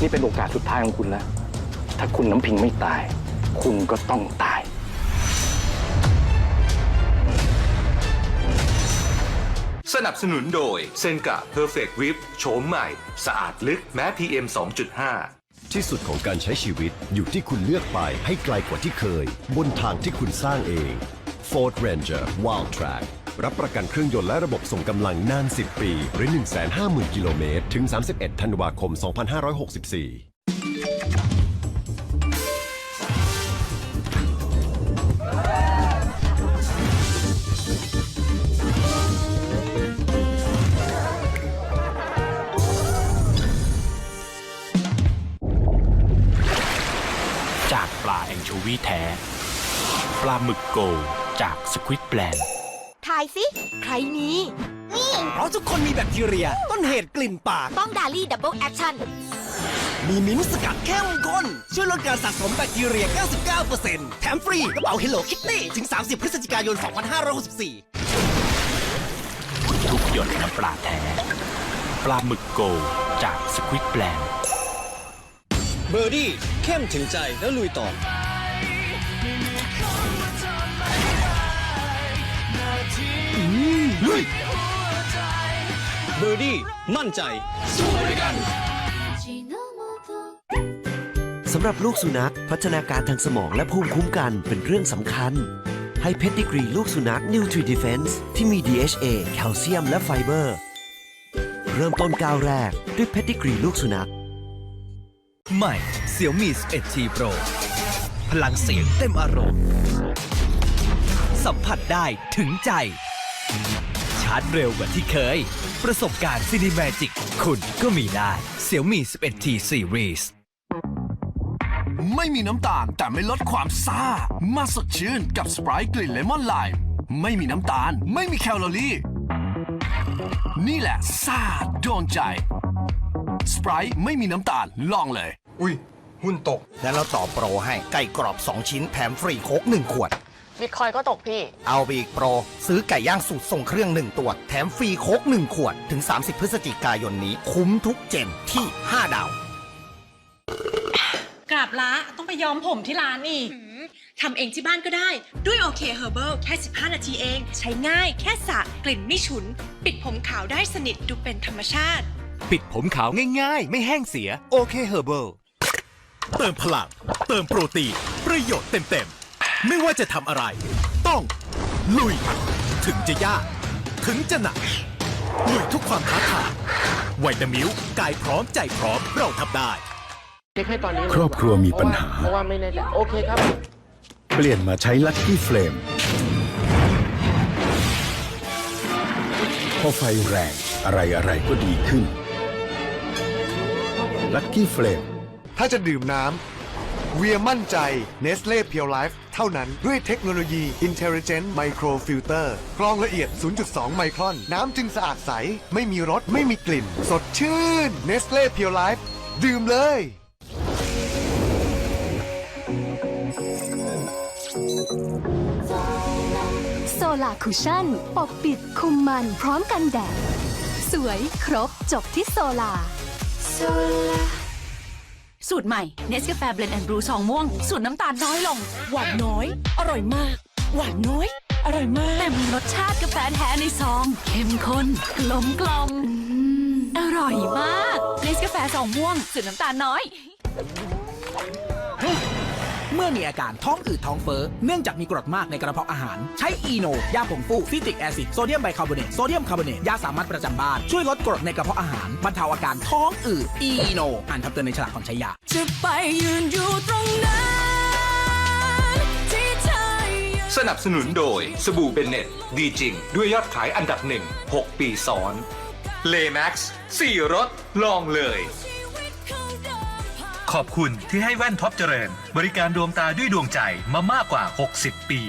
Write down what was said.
นี่เป็นโอกาสสุดท้ายของคุณแล้ว ถ้าคุณน้ำพิงไม่ตาย คุณก็ต้องตาย สนับสนุนโดยเซนกะ Perfect Whip โฉมใหม่ สะอาดลึกแม้ PM 2.5ที่สุดของการใช้ชีวิตอยู่ที่คุณเลือกไปให้ไกลกว่าที่เคย บนทางที่คุณสร้างเอง Ford Ranger Wild Track รับประกันเครื่องยนต์และระบบส่งกำลังนาน 10 ปี หรือ 150,000 กิโลเมตร ถึง 31 ธันวาคม 2564จากปลาแองโชวีแท้ ปลาหมึกโกจากสควิตแปลนายสิ ใครนี้เพราะทุกคนมีแบคทีเรีย ต้นเหตุกลิ่นปาก ต้องดาลี่ดับเบิลแอคชั่น มีมิ้นท์สกัดเข้มข้นช่วยลดการสะสมแบคทีเรีย 99%แถมฟรีกระเป๋า Hello Kitty ถึง 30 พฤศจิกายน 2564 ทุกหยดน้ำปลาแท้ ปลาหมึกโกลจากสควิตแปลน เบอร์ดี้เข้มถึงใจแล้วลุยต่ออื ร์ดี้ มั่นใจสำหรับลูกสุนัข พัฒนาการทางสมองและภูมิคุ้มกันเป็นเรื่องสำคัญ ให้เพ d ดิกรีลูกสุนัข Nutri Defense ที่มี DHA แคลเซียมและไฟเบอร์ เริ่มต้นก้าวแรกด้วยเพ d ดิกรีลูกสุนัขใหม่ Xiaomi 11T Pro พลังเสียงเต็มอารมณ์ สัมผัสได้ถึงใจ ชาร์จเร็วกว่าที่เคย ประสบการณ์ซีนิแมจิกคุณก็มีได้ Xiaomi 11T Series ไม่มีน้ำตาลแต่ไม่ลดความซ่า มาสดชื่นกับสไปร์กลิ่นเลมอนไลม์ไม่มีน้ำตาล ไม่มีแคลอรี่ นี่แหละซ่าโดนใจสไปร์ไม่มีน้ำตาลลองเลย อุ้ย หุ้นตก แล้วเราต่อโปรให้ไก่กรอบ 2 ชิ้นแถมฟรีโค้ก1ขวด บิตคอยก็ตกพี่ เอาไปอีกโปร ซื้อไก่ย่างสูตรส่งเครื่อง 1 ตัว แถมฟรีโค้ก1 ขวด ถึง 30 พฤศจิกายนนี้ คุ้มทุกเจนที่ 5 ดาว กราบละต้องไปย้อมผมที่ร้านอีกทำเองที่บ้านก็ได้ ด้วยโอเคเฮอร์เบิลแค่ 15 นาทีเอง ใช้ง่ายแค่สระกลิ่นไม่ฉุน ปิดผมขาวได้สนิทดูเป็นธรรมชาติ ปิดผมขาวง่ายๆ ไม่แห้งเสีย โอเคเฮอร์เบิล เติมพลัง เติมโปรตีนประโยชน์เต็มๆ ไม่ว่าจะทำอะไร ต้อง ลุย ถึงจะยาก ถึงจะหนัก ลุยทุกความท้าทายไวตามิวกายพร้อมใจพร้อมเราทำได้ครอบครัวมีปัญหา เพราะว่าไม่แน่ใจโอเคครับ เปลี่ยนมาใช้ลั c กี้เฟลมพอไฟแรงอะไรอะไรก็ดีขึ้นลั c กี้เฟลมถ้าจะดื่มน้ำ เวียมั่นใจ Nestle Pure Life เท่านั้นด้วยเทคโนโลยี Intelligent Micro Filter กรองละเอียด 0.2 ไมครอน น้ำจึงสะอาดใส ไม่มีรส ไม่มีกลิ่น สดชื่น Nestle Pure Life ดื่มเลยโซลาคุชั่นปกปิดคุมมันพร้อมกันแดด สวยครบจบที่โซลาโซลา สูตรใหม่เนสกาแฟเบลนด์แอนด์บรูซองม่วง สูตรน้ำตาลน้อยลง หวานน้อย อร่อยมาก หวานน้อย อร่อยมาก แต่มีรสชาติกาแฟแท้ในซอง เข้มข้นกลมกล่อมอร่อยมากเนสกาแฟซองม่วง สูตรน้ำตาลน้อย เมื่อมีอาการท้องอืดท้องเฟ้อเนื่องจากมีกรดมากในกระเพาะอาหาร ใช้อีโน ยาผงฟูซิตริกแอซิดโซเดียมไบคาร์บอเนตโซเดียมคาร์บอเนตยาสามัญประจำบ้าน ช่วยลดกรดในกระเพาะอาหารบรรเทาอาการท้องอืดอีโนอ่านคำเตือนในฉลากก่อนใช้ยาจะไปยืนอยู่ตรงนั้นที่เธอสนับสนุนโดยสบู่เบนเน็ตดีจริง ด้วยยอดขายอันดับหนึ่ง6ปีซ้อนเลแม็กซ์4รถลองเลย ขอบคุณที่ให้แว่นท็อปเจริญ บริการดวงตาด้วยดวงใจมามากกว่า 60 ปี